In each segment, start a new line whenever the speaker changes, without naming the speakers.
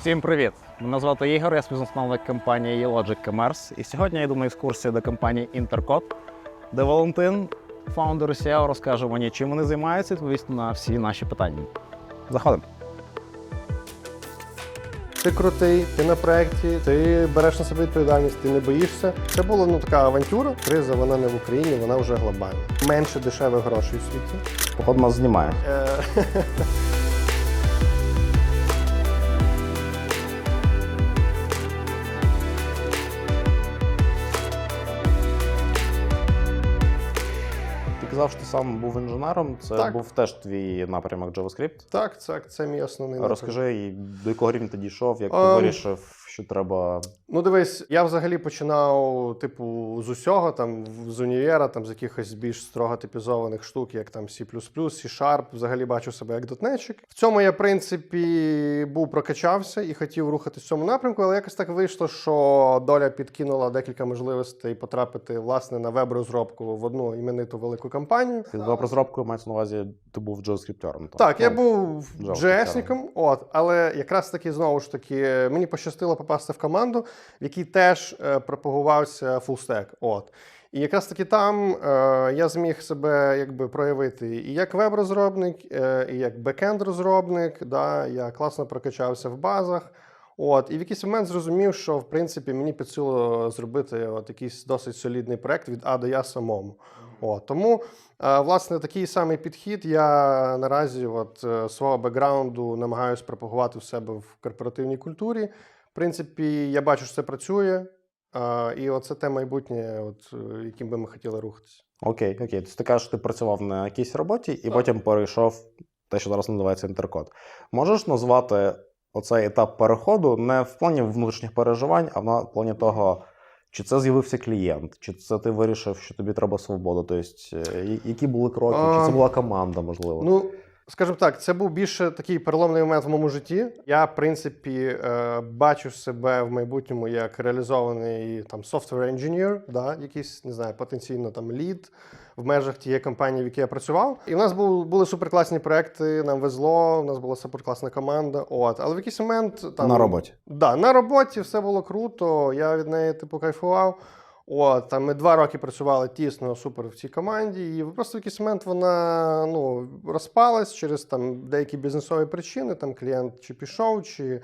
Всім привіт! Мене звати Ігор, я співзасновник компанії Logic Commerce. І сьогодні я йду на екскурсію до компанії Intercode, де Валентин, фаундер SEO, розкаже мені, чим вони займаються, і відповість на всі наші питання. Заходимо.
Ти крутий, ти на проєкті, ти береш на себе відповідальність, ти не боїшся. Це була ну така авантюра. Криза вона не в Україні, вона вже глобальна. Менше дешевих грошей в світі.
Походу нас знімає. казав, що ти сам був інженером. Це
Так.
був теж твій напрямок JavaScript.
Так, це, це мій основний напрямок.
Розкажи, до якого рівня ти дійшов, як ти
um,
вирішив, що треба.
Ну, дивись, я взагалі починав, типу, з усього, там, з універа, там, з якихось більш строго типізованих штук, як там C++, C-Sharp, взагалі бачу себе як дотнетчик. В цьому я, в принципі, був прокачався і хотів рухатись в цьому напрямку, але якось так вийшло, що доля підкинула декілька можливостей потрапити, власне, на веб-розробку в одну імениту велику компанію.
Під веб-розробкою мається на увазі, ти був джаваскриптером.
Так, я
Ну,
був джесником, от, але якраз таки знову ж таки мені пощастило попасти в команду, в якій теж е, пропагувався фулстек. От. І якраз таки там е, я зміг себе якби проявити і як веб-розробник, е, і як бекенд-розробник. Да, я класно прокачався в базах. От, і в якийсь момент зрозумів, що в принципі мені під силу зробити от якийсь досить солідний проект від А до Я самому. От, тому, е, власне, такий самий підхід я наразі от, е, свого бекграунду намагаюся пропагувати в себе в корпоративній культурі. В принципі, я бачу, що це працює. е, І оце те майбутнє, от, е, яким би ми хотіли рухатися.
Окей, окей. Тобто ти кажеш, що ти працював на якійсь роботі і
Так.
потім перейшов те, що зараз називається інтеркод. Можеш назвати оцей етап переходу не в плані внутрішніх переживань, а в плані того, чи це з'явився клієнт, чи це ти вирішив, що тобі треба свобода? Тобто, які були кроки, чи це була команда, можливо?
Ну, скажімо так, це був більше такий переломний момент в моєму житті. Я, в принципі, е, бачу себе в майбутньому як реалізований там software engineer, да, якийсь, не знаю, потенційно там лід в межах тієї компанії, в якій я працював. І в нас був, були суперкласні проекти, нам везло, у нас була суперкласна команда. От, але в якийсь момент там
на роботі.
Да, на роботі все було круто. Я від неї типу кайфував. От, там ми два роки працювали тісно, супер в цій команді, і просто в якийсь момент вона ну, розпалась через там деякі бізнесові причини. Там клієнт чи пішов, чи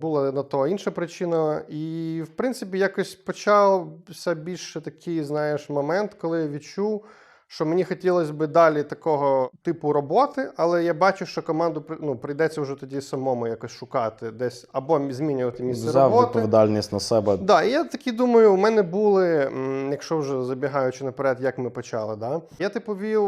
була на то інша причина. І, в принципі, якось почався більше такий, знаєш, момент, коли я відчув. Що мені хотілося б далі такого типу роботи, але я бачу, що команду ну, прийдеться вже тоді самому якось шукати десь або змінювати місце
Взяв
роботи.
відповідальність на себе.
Да, і я такі думаю, у мене були, якщо вже забігаючи наперед, як ми почали, да? я типу вів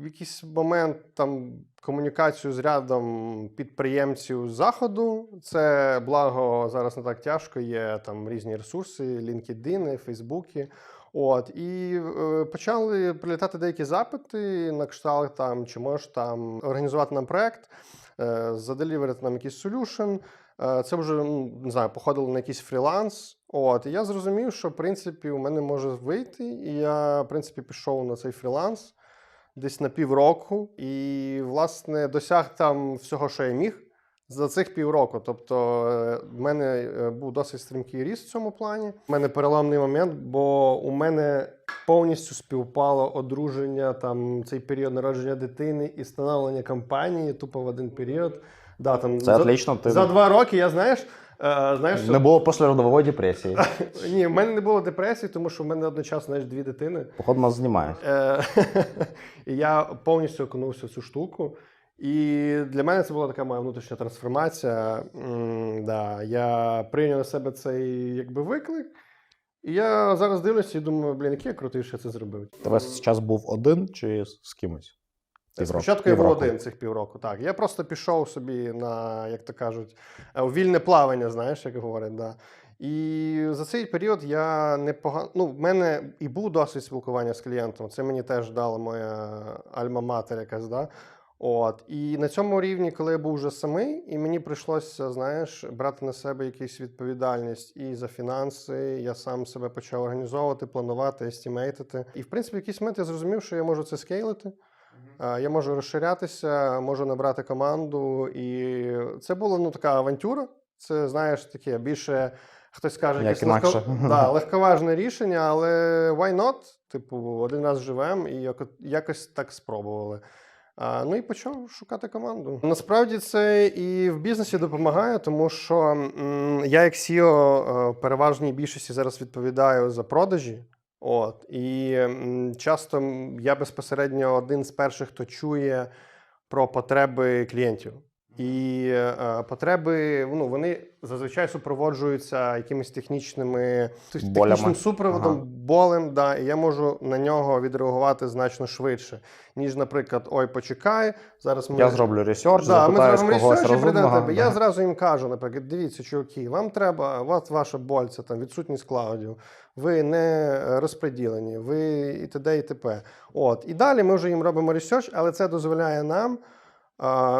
в якийсь момент там комунікацію з рядом підприємців заходу. Це благо зараз не так тяжко. Є там різні ресурси, LinkedIn, Фейсбуки. От і е, почали прилітати деякі запити на кшталт там, чи можеш там організувати нам проект, е, заделіверити нам якийсь солюшн. Е, Це вже ну, не знаю, походило на якийсь фріланс. От, і я зрозумів, що в принципі у мене може вийти. І я, в принципі, пішов на цей фріланс десь на півроку, і, власне, досяг там всього, що я міг за цих півроку. Тобто, е, в мене е, був досить стрімкий ріст в цьому плані. У мене переламний момент, бо у мене повністю співпало одруження, там цей період народження дитини і становлення компанії, тупо в один період. Да, там,
Це
за,
отлично. Ти
за два роки я знаєш. е, знаєш
не було післяродової депресії.
Ні, в мене не було депресії, тому що в мене одночасно знаєш, дві дитини.
Походу нас знімає.
І я повністю окунувся в цю штуку. І для мене це була така моя внутрішня трансформація. М, Да, я прийняв на себе цей якби виклик. І я зараз дивлюся і думаю, блін, який я крутий, що я це зробив.
Ти весь час був один чи з- кимось? Півроку.
Спочатку я був
Півроку.
один цих півроку. Так, я просто пішов собі на, як то кажуть, е, у вільне плавання, знаєш, як говорять. Да. І за цей період я непогано. Ну, в мене і був досвід спілкування з клієнтом. Це мені теж дала моя альма-матер якась, да. От. І на цьому рівні, коли я був вже самий, і мені прийшлося, знаєш, брати на себе якусь відповідальність і за фінанси. Я сам себе почав організовувати, планувати, естімейтити. І в принципі, в якийсь момент я зрозумів, що я можу це скейлити. Я можу розширятися, можу набрати команду, і це була ну така авантюра. Це знаєш таке більше. Хтось скаже,
Як
якесь легко, да, легковажне рішення, але why not? Типу, один раз живемо і яко- якось так спробували. Ну і почав шукати команду. Насправді це і в бізнесі допомагає, тому що я, як CEO, в переважній більшості зараз відповідаю за продажі. От і часто я безпосередньо один з перших, хто чує про потреби клієнтів. І е, потреби ну, вони зазвичай супроводжуються якимись технічними
Болями.
технічним супроводом,
Ага.
болем. Да, і я можу на нього відреагувати значно швидше, ніж, наприклад, ой, почекай. Зараз ми
Я зроблю ресерч,
Да, ми зробимо ресерч і прийдемо тебе. Я зразу їм кажу, наприклад, дивіться, чуваки, вам треба, от ваша боль, це там відсутність клаудів, ви не розподілені, ви і т.д. і т.п. От. І далі ми вже їм робимо ресерч, але це дозволяє нам,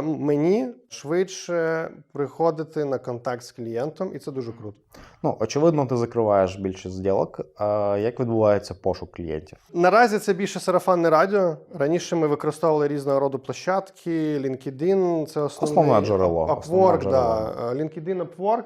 мені швидше приходити на контакт з клієнтом, і це дуже круто.
Ну, очевидно, ти закриваєш більшість зділок. А як відбувається пошук клієнтів?
Наразі це більше сарафанне радіо. Раніше ми використовували різного роду площадки, LinkedIn, це основне,
Основне джерело, основне джерело.
да. Е, LinkedIn Upwork.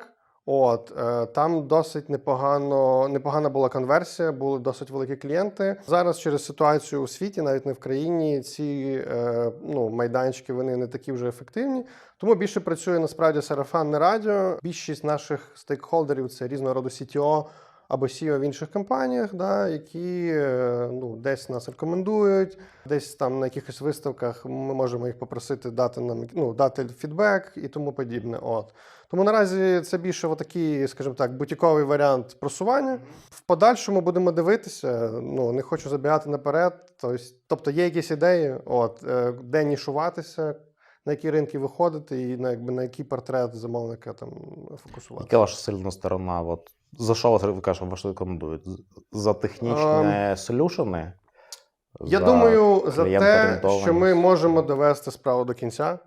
От е, там досить непогано, непогана була конверсія, були досить великі клієнти. Зараз через ситуацію у світі, навіть не в країні, ці е, ну, майданчики вони не такі вже ефективні. Тому більше працює насправді сарафанне радіо. Більшість наших стейкхолдерів це різного роду CTO або CEO в інших компаніях, да, які е, ну, десь нас рекомендують, десь там на якихось виставках ми можемо їх попросити дати нам ну, дати фідбек і тому подібне. От. Тому наразі це більше такий, скажімо так, бутіковий варіант просування. В подальшому будемо дивитися. Ну не хочу забігати наперед. Тобто, тобто є якісь ідеї, от е, де нішуватися, на які ринки виходити, і на якби на який портрет замовника там фокусуватися.
Яка ваша сильна сторона? От, за що вас ви кажете, вас рекомендують? За технічні солюшени?
Я думаю, за те, що ми можемо довести справу до кінця.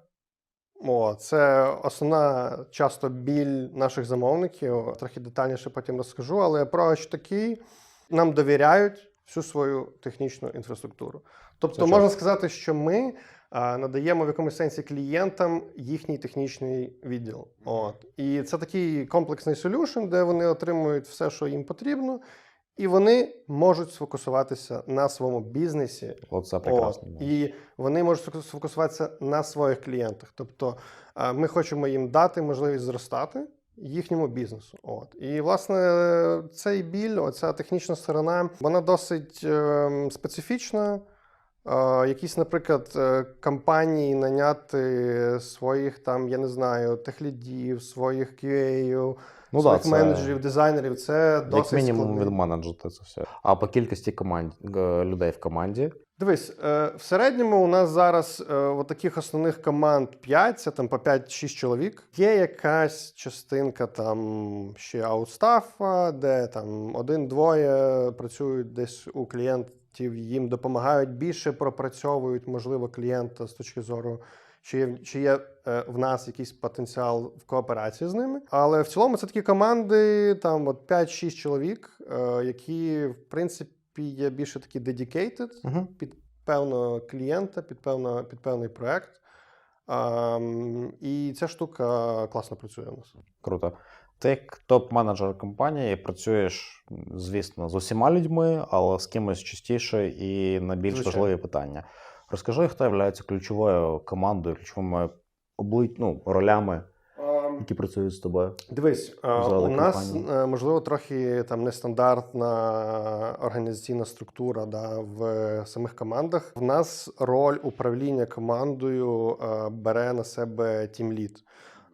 О, це основна часто біль наших замовників. Трохи детальніше потім розкажу, але апproach такий: нам довіряють всю свою технічну інфраструктуру. Тобто,
Це
можна
чесно.
сказати, що ми а, надаємо в якомусь сенсі клієнтам їхній технічний відділ. От. І це такий комплексний солюшн, де вони отримують все, що їм потрібно, і вони можуть сфокусуватися на своєму бізнесі
Оце прекрасно.
От, і вони можуть сфокус- сфокусуватися на своїх клієнтах. Тобто ми хочемо їм дати можливість зростати їхньому бізнесу. От. І, власне, цей біль, оця технічна сторона, вона досить ем, специфічна. Якісь, наприклад, е, компанії наняти своїх там, я не знаю, техлідів, своїх QA,
Ну,
своїх
да, це-
менеджерів, дизайнерів. Це
Як мінімум
складний.
відменеджити це все. А по кількості команд е, людей в команді
Дивись, е, в середньому у нас зараз е, от таких основних команд 5, це там по 5-6 чоловік. Є якась частинка там ще аутстафа, де там один-двоє працюють десь у клієнтів, їм допомагають більше пропрацьовують, можливо, клієнта з точки зору. Чи є, чи є е, в нас якийсь потенціал в кооперації з ними? Але в цілому це такі команди, там от 5-6 чоловік, е, які в принципі є більше такі dedicated
Угу.
під певного клієнта, під, певно, під певний проект. Ам, і ця штука класно працює у нас.
Круто. Ти як топ-менеджер компанії працюєш, звісно, з усіма людьми, але з кимось частіше і на більш
Звичайно.
важливі питання. Розкажи, хто є ключовою командою, ключовими обли... ну, ролями, які працюють з тобою.
Дивись,
Взяли
у нас е, можливо трохи там нестандартна організаційна структура да, в самих командах. В нас роль управління командою е, бере на себе тімлід.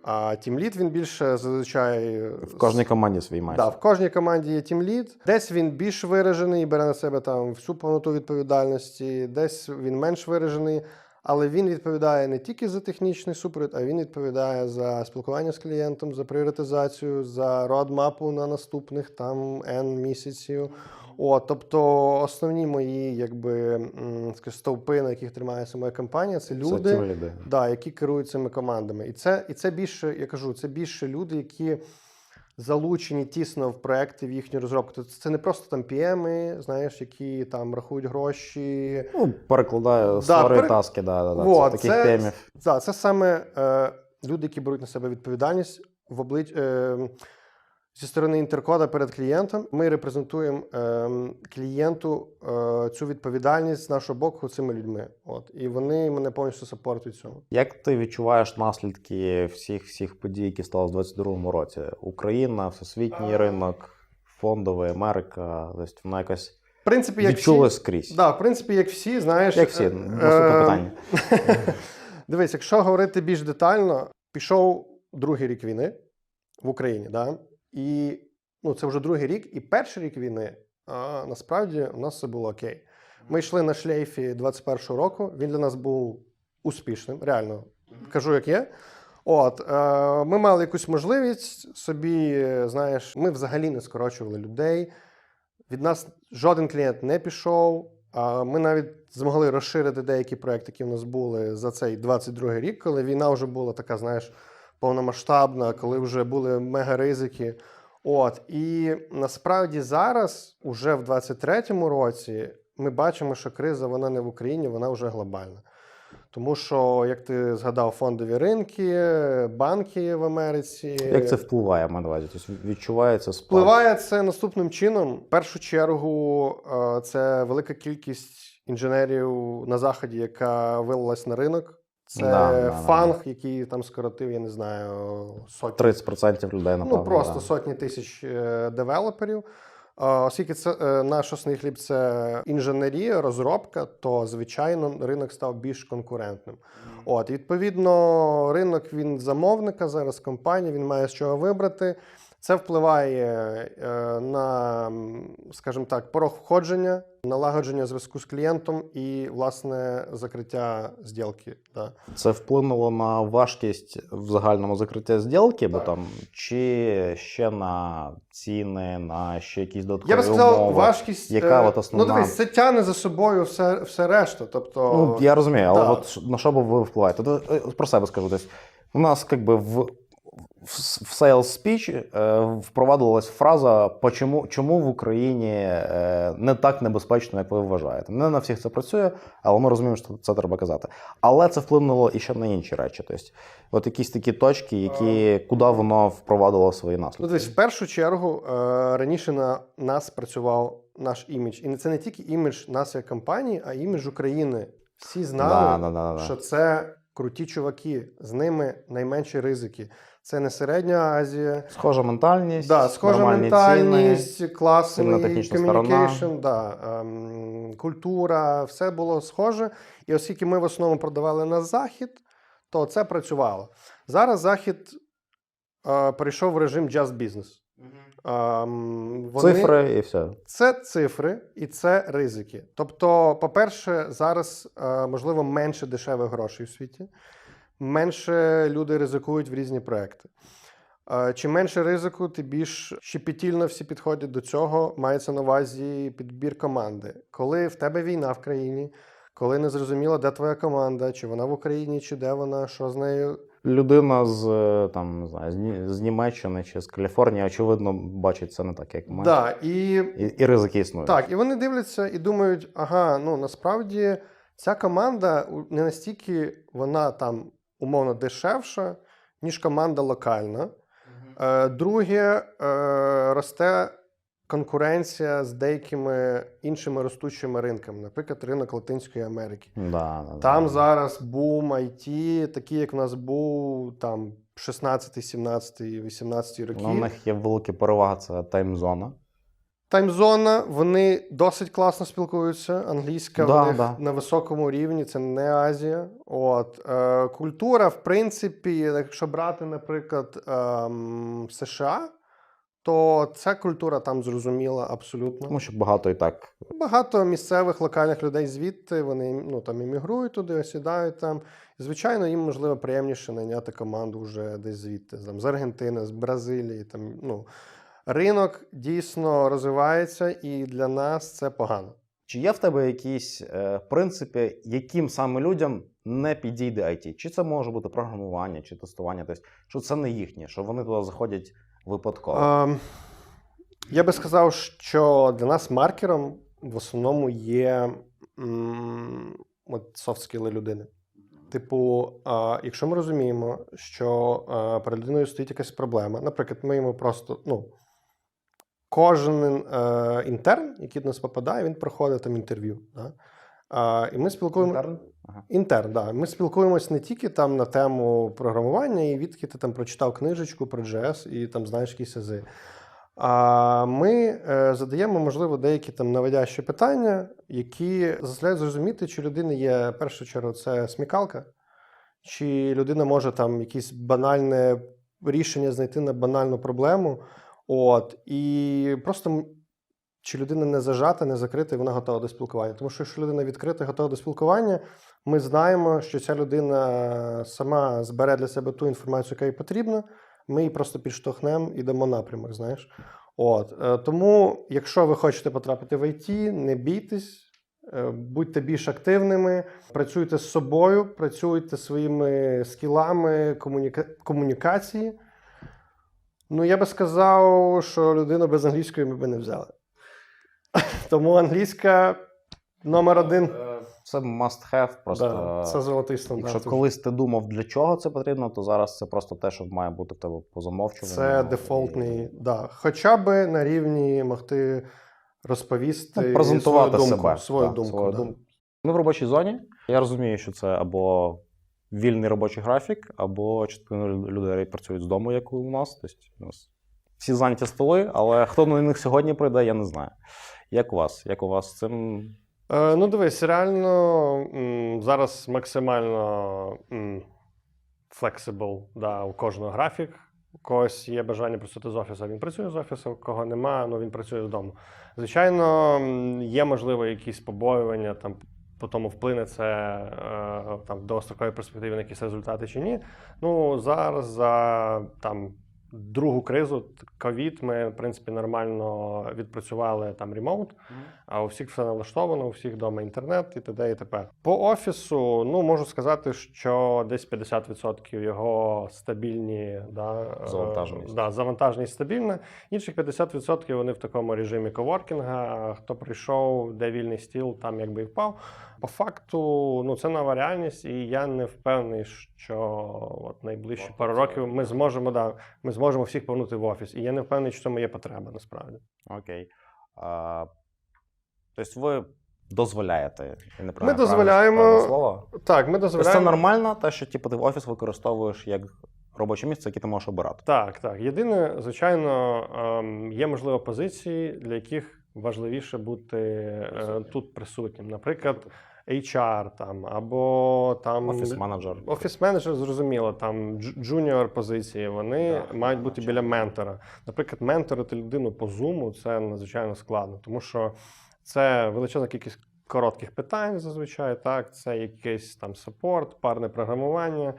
А тімлід він більше зазвичай
В кожній команді свій майстер.
Да, в кожній команді є тімлід. Десь він більш виражений і бере на себе там всю повноту відповідальності, десь він менш виражений, але він відповідає не тільки за технічний супровід, а він відповідає за спілкування з клієнтом, за пріоритизацію, за родмапу на наступних там N місяців. О, тобто основні мої якби стовпи, на яких тримається моя компанія, це
Це
люди.
тімліди.
Да, які керують цими командами. І це, і це більше, я кажу, це більше люди, які залучені тісно в проекти в їхню розробку. Тобто це не просто там PM, знаєш, які там рахують гроші.
Ну, перекладаю
Да, пере-
таски, да, да, да.
Вот,
це таких
це-
темів.
Да, це саме е, люди, які беруть на себе відповідальність в облич... е, зі сторони інтеркода перед клієнтом. Ми репрезентуємо е, клієнту е, цю відповідальність з нашого боку цими людьми. От і вони мене повністю сапортують цьому.
Як ти відчуваєш наслідки всіх всіх подій, які стали в 22-му році? Україна, всесвітній ринок, фондовий, Америка, тобто воно якось
В принципі, як
відчулось
всі,
скрізь.
да, в принципі, як всі, знаєш,
Як всі,
е, е,
питання.
Дивись, якщо говорити більш детально, пішов другий рік війни в Україні, да? І ну, це вже другий рік, і перший рік війни, а насправді у нас все було окей. Ми йшли на шлейфі 21-го року. Він для нас був успішним, реально кажу, як є. От, е, ми мали якусь можливість собі, знаєш, ми взагалі не скорочували людей. Від нас жоден клієнт не пішов. А ми навіть змогли розширити деякі проекти, які в нас були за цей 22 рік, коли війна вже була така, знаєш, повномасштабна, коли вже були мега-ризики. От і насправді зараз, уже в 23-му році, ми бачимо, що криза вона не в Україні, вона вже глобальна. Тому що, як ти згадав, фондові ринки, банки в Америці.
Як це впливає, маю на увазі? Тобто відчувається спад?
Впливає це наступним чином. В першу чергу, е, це велика кількість інженерів на заході, яка вилилась на ринок. Це
Да, да, да,
фанг, який там скоротив, я не знаю, сотні
30% людей, напевно.
ну просто
да.
сотні тисяч е, девелоперів. Е, Оскільки це е, наш основний хліб це інженерія, розробка, то звичайно ринок став більш конкурентним. От відповідно, ринок він замовника зараз компанії, він має з чого вибрати. Це впливає е, на, скажімо так, порог входження, налагодження зв'язку з клієнтом і власне закриття зділки. Да.
Це вплинуло на важкість в загальному закриття зділки, бо там чи ще на ціни, на ще якісь додаткові
Я би сказав,
умови?
важкість.
Яка
е,
от основна?
Ну, дивись, це тягне за собою все, все решта. Тобто,
Ну, я розумію, але
да.
от на що би ви впливаєте? Е, Про себе скажу. Тобто, у нас якби в, в, sales speech е, впровадилась фраза «Почому, чому в Україні е, не так небезпечно, як ви вважаєте. Не на всіх це працює, але ми розуміємо, що це треба казати. Але це вплинуло і ще на інші речі. Тобто, от якісь такі точки, які, куди воно впровадило свої
Ну,
наслідки.
дивись, в першу чергу е, раніше на нас працював наш імідж. І це не тільки імідж нас як компанії, а імідж України. Всі знали,
Да, да, да, да.
що це круті чуваки, з ними найменші ризики. Це не середня Азія.
Схожа ментальність,
Да, схожа ментальність,
ціни.
класний communication, да, ем, культура, все було схоже. І оскільки ми в основному продавали на захід, то це працювало. Зараз захід е, перейшов в режим just business. Ем, вони-
Цифри і все.
Це цифри і це ризики. Тобто, по-перше, зараз е, можливо менше дешевих грошей у світі, менше люди ризикують в різні проекти. Чим менше ризику, тим більш щепетільно всі підходять до цього. Мається на увазі підбір команди. Коли в тебе війна в країні, коли не зрозуміло, де твоя команда, чи вона в Україні, чи де вона, що з нею.
Людина з е, там не знаю, з, Німеччини чи з Каліфорнії, очевидно, бачить це не так, як ми.
Да, і
І, і ризики існують.
Так, і вони дивляться і думають: ага, ну насправді ця команда не настільки вона там умовно дешевша, ніж команда локальна. Е, друге, е, росте конкуренція з деякими іншими ростучими ринками, наприклад, ринок Латинської Америки.
Да,
Там
да.
зараз бум IT, такий, як в нас був там 16, 17, 18 роки.
Ну, у них є велика перевага, це таймзона.
Таймзона, вони досить класно спілкуються. Англійська
Да,
в них
да.
на високому рівні, це не Азія. От е, культура, в принципі, якщо брати, наприклад, ем, США, то ця культура там зрозуміла абсолютно.
Тому що багато і так.
Багато місцевих локальних людей звідти вони ну там іммігрують туди, осідають там. І, звичайно, їм можливо приємніше найняти команду вже десь звідти, там з Аргентини, з Бразилії. Там ну ринок дійсно розвивається, і для нас це погано.
Чи є в тебе якісь е, принципи, яким саме людям не підійде IT? Чи це може бути програмування, чи тестування? Тобто, що це не їхнє, що вони туди заходять випадково.
Ем, я би сказав, що для нас маркером в основному є м, от софт-скіли людини. Типу, а, якщо ми розуміємо, що а, перед людиною стоїть якась проблема, наприклад, ми йому просто, ну, кожен е, інтерн, який до нас попадає, він проходить там інтерв'ю. Да? А, і ми спілкуємося.
Інтерн? Ага.
Інтерн, да. Ми спілкуємось не тільки там на тему програмування, і відки ти там прочитав книжечку про JS і там знаєш якісь ази. А ми е, задаємо, можливо, деякі там наводящі питання, які заставляють зрозуміти, чи людина є в першу чергу це смікалка, чи людина може там якесь банальне рішення знайти на банальну проблему. От, і просто чи людина не зажата, не закрита, і вона готова до спілкування. Тому що якщо людина відкрита, готова до спілкування, ми знаємо, що ця людина сама збере для себе ту інформацію, яка їй потрібна. Ми її просто підштовхнемо і дамо напрямок. Знаєш, от е, тому, якщо ви хочете потрапити в ІТ, не бійтесь. е, Будьте більш активними, працюйте з собою, працюйте своїми скілами комуніка... комунікації. Ну, я би сказав, що людину без англійської ми би не взяли. Тому англійська номер один.
Е, Це must have. Просто
Да, це золотий стандарт.
якщо колись ти думав, для чого це потрібно, то зараз це просто те, що має бути в тебе по замовчуванню.
Це
І-
дефолтний, да. Хоча би на рівні могти розповісти
Ну, презентувати
свою думку,
себе.
Свою
так,
думку,
свою
да.
думку. Ми в робочій зоні. Я розумію, що це або вільний робочий графік, або частина людей працюють з дому, як у нас. Тобто у нас всі зайняті столи, але хто на них сьогодні прийде, я не знаю. Як у вас? Як у вас з цим?
Е, ну, дивись, реально зараз максимально flexible, да, у кожного графік. У когось є бажання працювати з офісу, він працює з офісу, у кого нема, ну він працює вдома. Звичайно, є можливо якісь побоювання, там по тому вплине це е, там в довгостроковій перспективі на якісь результати чи ні. Ну зараз за там другу кризу, ковід, ми в принципі нормально відпрацювали там ремоут. А у всіх все налаштовано, у всіх вдома інтернет і т.д. і т.п. По офісу, ну можу сказати, що десь 50% його стабільні, да, е, Да, завантаженість стабільна. Інших 50% вони в такому режимі коворкінга. Хто прийшов, де вільний стіл, там якби і впав. По факту, ну це нова реальність, і я не впевнений, що от найближчі пару років ми зможемо, да, ми зможемо всіх повернути в офіс. І я не впевнений, що це є потреба насправді.
Окей. А, тобто ви дозволяєте. Я не
Ми дозволяємо-
слово.
Так, ми
Тобто
дозволяємо.
це нормально, те, що типу, ти в офіс використовуєш як робоче місце, яке ти можеш обирати.
Так, так. Єдине, звичайно, ем, є можливо позиції, для яких важливіше бути е, тут присутнім. Наприклад, HR там або там
Офіс-менеджер.
Офіс-менеджер, зрозуміло, там джуніор позиції, вони
Да,
мають бути біля ментора. Наприклад, менторити людину по зуму це надзвичайно складно, тому що це величезна кількість коротких питань зазвичай. Так, це якийсь там саппорт, парне програмування.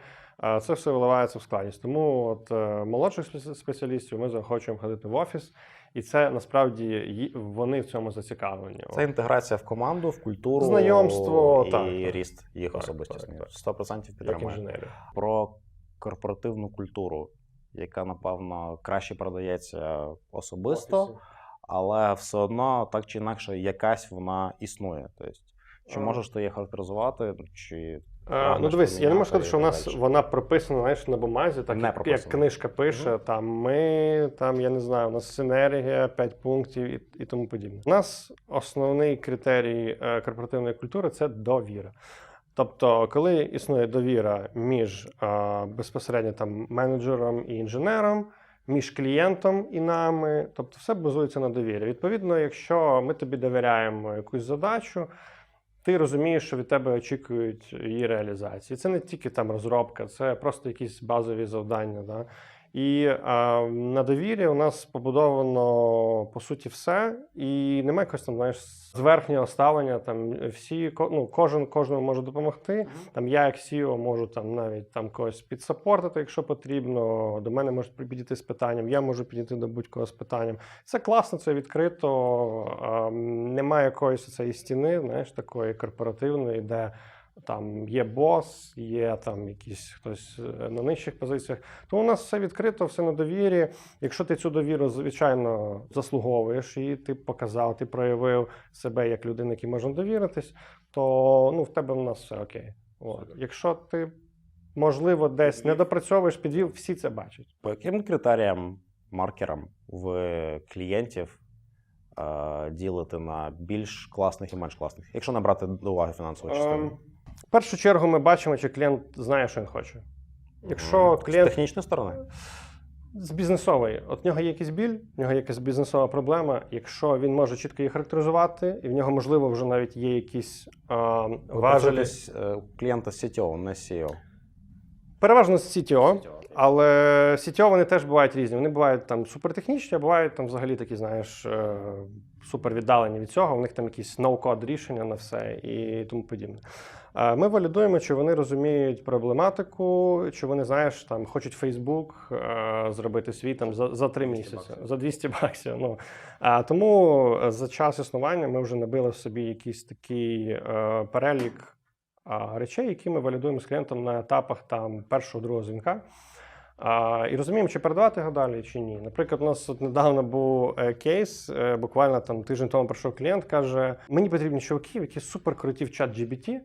Це все виливається в складність. Тому от е, молодших спеціалістів ми захочемо ходити в офіс, і це насправді вони в цьому зацікавлені.
Це інтеграція в команду, в культуру
Знайомство,
і
так.
ріст їх
Так,
особистісної.
так,
100%
як
підтримую. Про корпоративну культуру, яка, напевно, краще продається особисто, але все одно так чи інакше якась вона існує. Тобто, чи
Е.
можеш ти її характеризувати, чи Правильно,
ну, дивись, я не можу сказати, що у нас вона прописана знаєш, на бумазі, так
Не
як, як книжка пише. Там ми, там я не знаю, у нас синергія, 5 пунктів і, і тому подібне. У нас основний критерій е, корпоративної культури це довіра. Тобто, коли існує довіра між е, безпосередньо там менеджером і інженером, між клієнтом і нами, тобто все базується на довірі. Відповідно, якщо ми тобі довіряємо якусь задачу, ти розумієш, що від тебе очікують її реалізації. Це не тільки там розробка, це просто якісь базові завдання. Да? І а, на довірі у нас побудовано по суті все, і немає якогось там знаєш зверхнього ставлення. Там всі ну, кожен кожному може допомогти. Там я, як CEO, можу там навіть там когось підсапортити, якщо потрібно. До мене можуть підійти з питанням, я можу підійти до будь-кого з питанням. Це класно, це відкрито. а, Немає якоїсь цієї стіни, знаєш, такої корпоративної, де там є бос, є там якийсь хтось е, на нижчих позиціях. Тому у нас все відкрито, все на довірі. Якщо ти цю довіру, звичайно, заслуговуєш і ти показав, ти проявив себе як людина, якій можна довіритись, то ну, в тебе в нас все окей. От. Якщо ти, можливо, десь не допрацьовуєш, підвів, всі це бачать.
По яким критеріям, маркерам ви клієнтів е, ділите на більш класних і менш класних, якщо не брати до уваги фінансову частину?
В першу чергу ми бачимо, чи клієнт знає, що він хоче. Якщо клієнт
з технічної сторони,
з бізнесової, от в нього є якийсь біль, в нього є якась бізнесова проблема. Якщо він може чітко її характеризувати, і в нього, можливо, вже навіть є якісь а, важелі.
е, клієнта з CTO, не з CEO.
Переважно з CTO, але CTO вони теж бувають різні. Вони бувають там супертехнічні, а бувають там взагалі такі, знаєш, е, супер від цього. У них там якісь ноу-код рішення на все і тому подібне. Е, Ми валідуємо, чи вони розуміють проблематику, чи вони, знаєш, там хочуть Facebook е, зробити свій там за, за 3 місяці, за 200 баксів. Ну, тому за час існування ми вже набили в собі якийсь такий е, перелік речей, які ми валідуємо з клієнтом на етапах там першого другого дзвінка. А, і розуміємо, чи передавати його далі, чи ні. Наприклад, у нас от недавно був е, кейс, е, буквально там тиждень тому прийшов клієнт, каже: мені потрібні чуваки, які супер круті в чат GBT.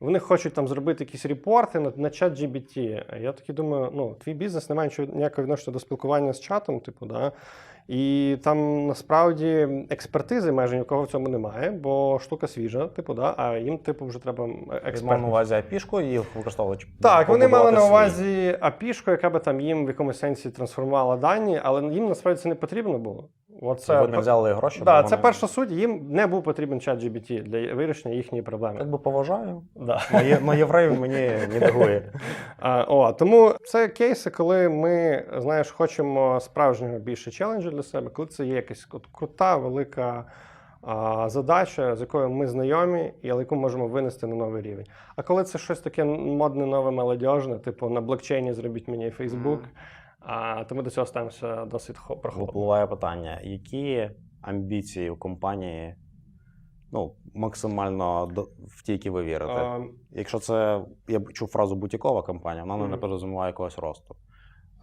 Вони хочуть там зробити якісь репорти на, на чат GBT. Я таки думаю, ну, твій бізнес не має нічого ніякого відношення до спілкування з чатом, типу, да. І там насправді експертизи майже нікого в цьому немає, бо штука свіжа, типу, да, а їм, типу, вже треба
Він мав
експерт.
на увазі API-шку і використовувати.
Так, вони мали на увазі апішку, яка би там їм в якомусь сенсі трансформувала дані, але їм насправді це не потрібно було. Оце,
ви не взяли гроші.
да, це
вони-
перша суть. Їм не був потрібен чат GBT для вирішення їхньої проблеми.
Якби поважаю.
Да.
На, євреїв мені не дивує.
А, о, тому це кейси, коли ми, знаєш, хочемо справжнього більше челенджу для себе, коли це є якась от крута, велика а, задача, з якою ми знайомі, і але яку можемо винести на новий рівень. А коли це щось таке модне, нове, молодіжне, типу на блокчейні зробіть мені Facebook, а, то ми до цього ставимося досить хо- прохолодно.
Випливає питання: які амбіції у компанії ну, максимально до- в ті, які ви вірите?
А,
Якщо це я чув фразу бутікова компанія, вона
Мгм.
не підрозуміває якогось росту.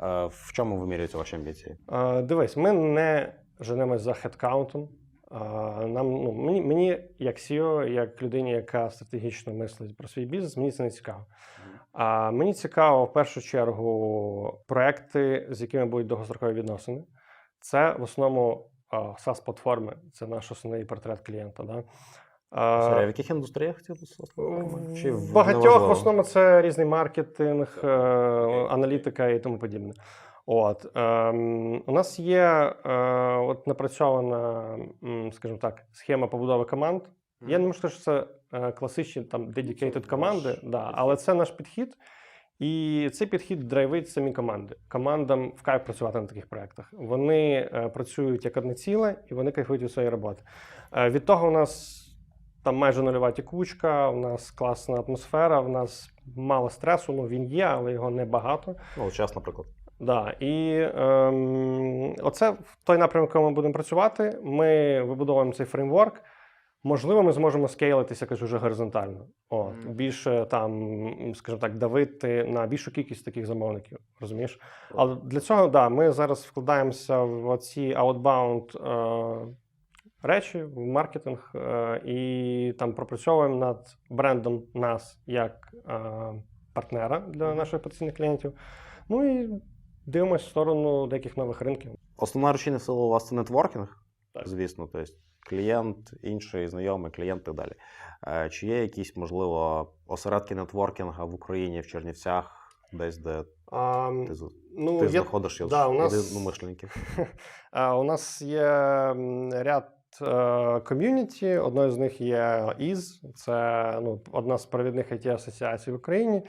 Е, В чому вимірюються ваші амбіції?
Е, Дивись, ми не женемось за хедкаунтом. Е, Нам, ну, мені, мені, як CEO, як людині, яка стратегічно мислить про свій бізнес, мені це не цікаво. А мені цікаво в першу чергу проекти, з якими будуть довгострокові відносини. Це в основному е, SaaS-платформи, це наш основний портрет клієнта. Да? Е,
Сергій, в яких індустріях ці платформи? Чи
в
в-
багатьох в основному це різний маркетинг, е, аналітика і тому подібне. От ем, у нас є е, от напрацьована, скажімо так, схема побудови команд. Я не можу сказати, що це е, класичні там dedicated команди, да, але це наш підхід. І цей підхід драйвить самі команди. Командам в кайф працювати на таких проєктах. Вони е, працюють як одне ціле, і вони кайфують від своєї роботи. Е, від того у нас там майже нульова тікучка, у нас класна атмосфера, у нас мало стресу, ну він є, але його небагато.
Ну, час, наприклад.
Да, і ем, оце той напрямок, в якому ми будемо працювати. Ми вибудовуємо цей фреймворк. Можливо, ми зможемо скейлитися якось уже горизонтально. От,
Мгм.
більше там, скажімо так, давити на більшу кількість таких замовників. Розумієш? Але для цього, да, ми зараз вкладаємося в ці outbound е, речі, в маркетинг е, і там пропрацьовуємо над брендом нас як е, партнера для наших потенційних клієнтів. Ну і дивимося в сторону деяких нових ринків.
Основна рушійна сила у вас це нетворкінг,
Так.
звісно, тобто клієнт, інший знайомий, клієнт і так далі. Е, Чи є якісь, можливо, осередки нетворкінга в Україні, в Чернівцях, десь, де
А,
ти,
ну,
ти
є,
знаходиш
да, у нас-
єдиномишленників?
у нас є ряд е, ком'юніті. Одною з них є ІЗ, це ну, одна з провідних it асоціацій в Україні.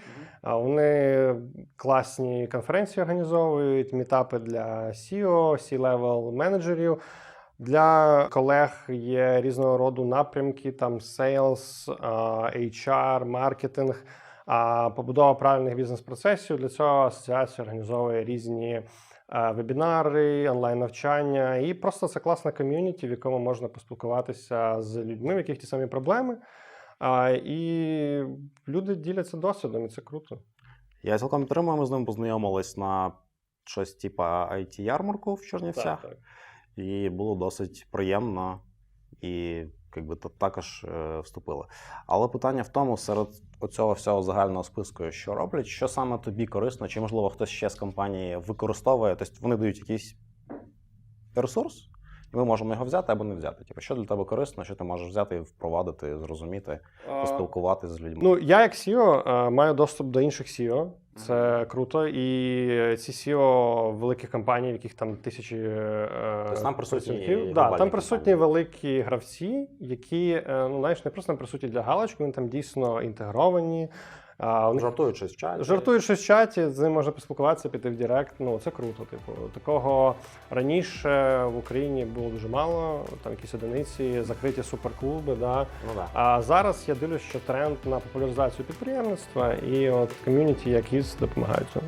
А Вони класні конференції організовують, мітапи для CEO, C-level менеджерів. Для колег є різного роду напрямки, там sales, HR, маркетинг, побудова правильних бізнес-процесів. Для цього асоціація організовує різні вебінари, онлайн-навчання. І просто це класна ком'юніті, в якому можна поспілкуватися з людьми, в яких ті самі проблеми. І люди діляться досвідом, і це круто.
Я цілком підтримую, ми з ним познайомились на щось типа IT-ярмарку в Чернівцях. І було досить приємно і якби, та- також е, вступили. Але питання в тому, серед оцього всього загального списку, що роблять, що саме тобі корисно, чи можливо хтось ще з компанії використовує, тобто вони дають якийсь ресурс, і ми можемо його взяти або не взяти. Типу, що для тебе корисно, що ти можеш взяти і впровадити, зрозуміти, поспілкуватися з людьми.
Ну, я як CEO е, маю доступ до інших CEO. Це круто. І ці CEO великих компаній, в яких там тисячі е,
Тобто там присутні.
Да, там присутні
компанії.
великі гравці, які е, ну знаєш, не просто там присутні для галочки, вони там дійсно інтегровані. А, у них
Жартують в чаті.
Жартуючись в чаті, з ним можна поспілкуватися, піти в Директ. Ну це круто. Типу, такого раніше в Україні було дуже мало. Там якісь одиниці, закриті суперклуби. Да.
Ну да.
А зараз я дивлюсь, що тренд на популяризацію підприємництва і от ком'юніті, як із допомагають цьому.